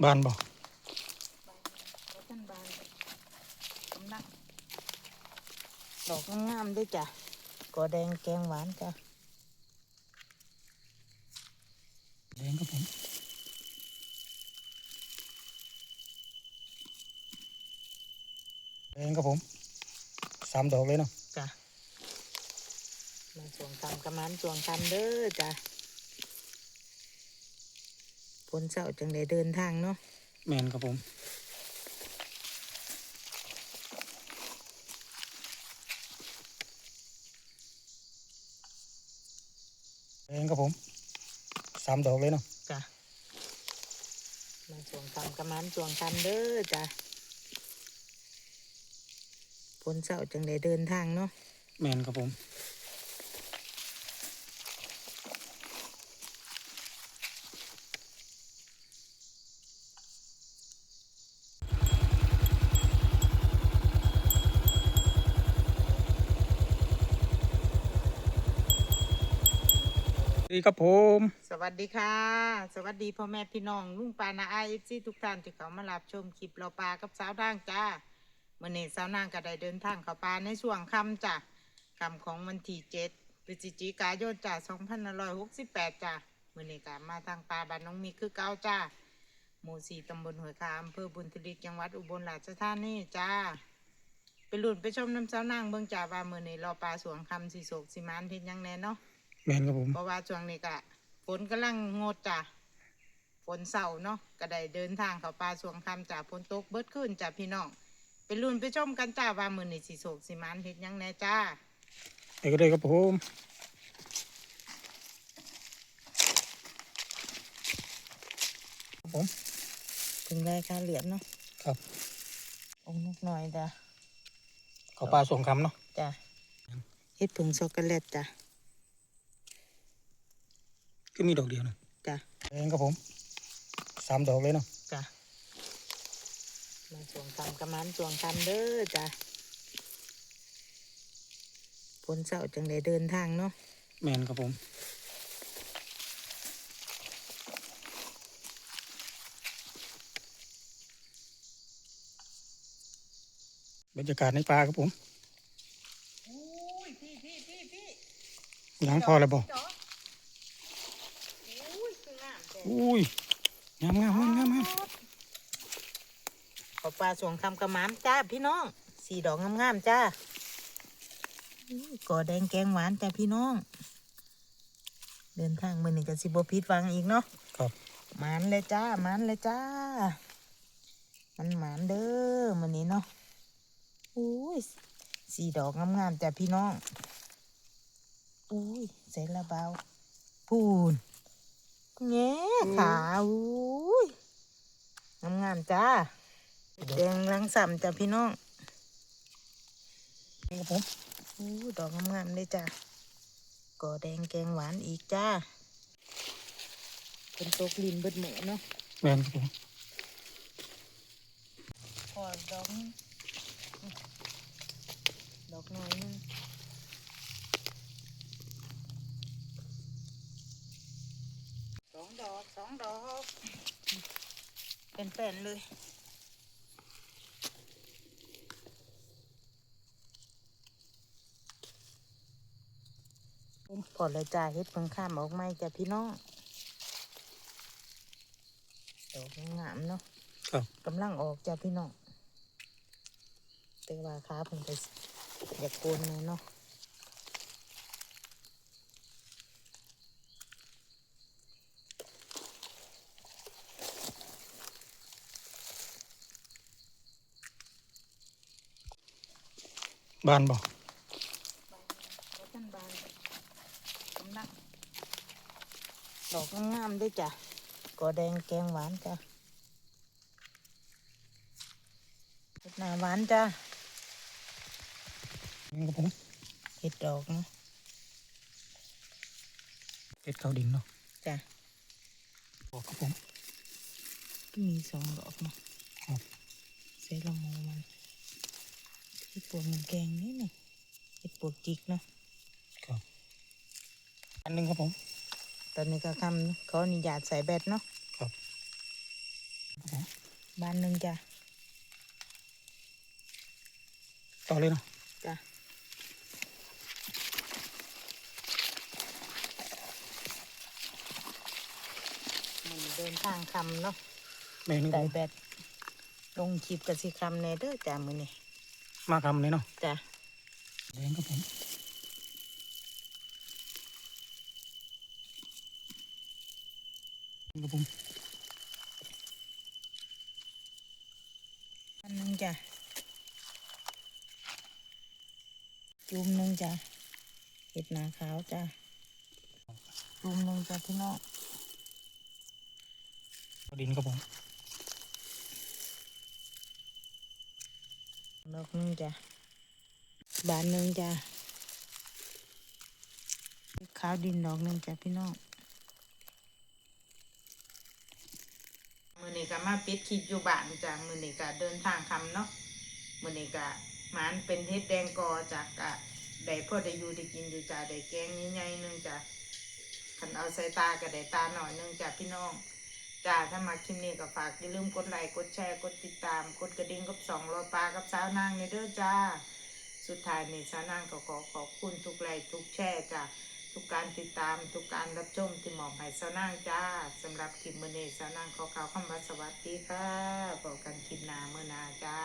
บ้านบ่บานรถท่านบานกำลังดอกงามๆด้วยจ้ะกอแดงแกงหวานจ้ะแดงครับผมแดงครับผมสามดอกเลยเนาะจ้ะมาสวงตามกำมันสวงตามเด้อจ้ะ ฝนเสาจังได้เดินทางเนาะแมนครับผมแดงครับผมสามดอกเลยเนาะจ้ะมาสวงตามกำมันสวงตามเด้อจ้ะฝนเสาจังได้เดินทางเนาะแมนครับผม ดีครับผม สวัสดีค่ะ สวัสดีพ่อแม่พี่น้องลุงปานาไอเอฟซีทุกท่านที่เขามารับชมคลิปเราปลากับสาวด่างจ้าเมื่อนี้สาวนางก็ได้เดินทางเข้าป่าในช่วงค่ำจ้ะค่ำของวันที่เจ็ดพฤศจิกายนจ้าสองพันร้อยหกสิบแปดจ้าเมื่อนี้ก็มาทางป่าบ้านน้องมีคือเก้าจ้าหมู่สี่ตำบลหัวคาอำเภอบุญทลิกจังหวัดอุบลราชธานีจ้าไปหลุดไปชมน้ำสาวนางเบิ่งจ้าว่าเมื่อนี้เราปลาสวงคำสีโศกสีมานเพ็นยังแน่เนาะ แมนครับผม เพราะว่าช่วงนี้ก็ฝนกำลังงดจ้ะฝนเศร้าเนาะก็ได้เดินทางเข้าป่าสวงคำจ้ะฝนตกเบิดขึ้นจ้ะพี่น้องไปลุ้นไปชมกันจ้าว่ามือนี่สิโศกสิหมันเฮ็ดหยังแน่จ้าไปก็ได้ครับผมครับผม ถึงได้ค่าเหรียญเนาะครับ องค์นกน้อยจ้ะ เขาปลาสองคำเนาะจ้ะเฮ็ดผึ่งช็อกโกแลตจ้ะ ก็มีดอกเดียวเนาะจ้ะแดงครับผมสามดอกเลยเนาะจ้ะมาสวงตามกระมันสวงตามเด้อจ้ะฝนเศร้าจังได้เดินทางเนาะแมนครับผมบรรยากาศในป่าครับผมอุ้ยพี่พี่พี่พี่ยังพอแล้วบ่อุ้ยคื องามแต่อุ้ยงามงามงามงามงามขอปลาสวงคำกระหมามจ้าพี่น้อง สีดอกงามๆจ้าอุ้ยก่อแดงแกงหวานจ้าพี่น้อง เดินทางมือหนึ่งกับสิบพิษฟังอีกเนาะครับหมานเลยจ้าหมานเลยจ้า มันหมานเด้อมันนี้เนาะอุ้ยสีดอกงามๆจ้าพี่น้องอุ้ยใส่ละเบาพูน แง่ขาอุ้ยงามๆจ้าแดงลังสัมจ้ะพี่น้องครับผมอู้ดอกงามๆเลยจ้ะก่อแดงแกงหวานอีกจ้าเป็นตกลินเบิดเหมือเนาะแมนครับผมพอดอกนี้ดอกน้อยนึงสอง ดอกสองดอก เป็นแป้นเลยพอเลยจ้าเฮ็ดเพิ่งข้ามออกไม่จ้ะพี่น้องดอกงามๆเนาะครับกำลังออกจ้ะพี่น้องแต่ว่าขาเพิ่งไปอยากโกนเลยเนาะ บานบ่รถท่านบานกดอกงามด้วยจ้ะกอแดงแกงหวานจ้ะเห็ดหน้าหวานจ้ะแมนครับผมเห็ดดอกเนาะเป็ดเขาดินเนาะจ้ะบอกครับผมมีสองดอกเนาะครับใส่ละโมมัน ปวกมันแกงนี่เนาะเห็ดปวกจิกเนาะครับอันหนึงครับผม ตอนนี้ก็คำเขาอนุญาตใส่แบตเนาะครับบานหนึ่งจ้ะต่อเลยเนาะจ้ะมันเดินทางคำเนาะแม่นึงคได้รับแบตลงคลิปกับสิคำแน่เด้อจ้ะมือนี่ มาคำเลยเนาะจ้ะแดงครับผมครับผมอันหนึงจ้ะจุ่มหนึงจ้ะเห็ดหนาขาวจ้ะจุ่มหนึงจ้ะพี่น้องดินครับผม ดอกหนึงจ้ะ บานหนึงจ้ะเห็ดขาวดินดอกหนึงจ้ะพี่น้องมือนี้ก็มาปิดคลิปอยู่บ้านจ้ะ มือนี้ก็เดินทางคำเนาะ มือนี้ก็หมานเป็นเห็ดแดงกอจากกะได้พ่อได้อยู่ได้กินอยู่จ้ะได้แกงใหญ่ๆหนึงจ้ะคันเอาใส่ตาก็ได้ตาหน่อยหนึงจ้ะพี่น้อง จ้าถ้ามาคลิปนี้ก็ฝากอย่าลืมกดไลค์กดแชร์กดติดตาม กดกระดิ่งกับสองรอปลากับสาวนางในเด้อจ้า สุดท้ายนี่สาวนางก็ขอขอบคุณทุกไลค์ทุกแชร์จ้าทุกการติดตามทุกการรับชมที่มอบให้สาวนางจ้าสำหรับคลิปมื้อนี้สาวนางขอกล่าวคำว่าสวัสดีค่ะบอกกันคลิปหน้าเมื่อนาจ้า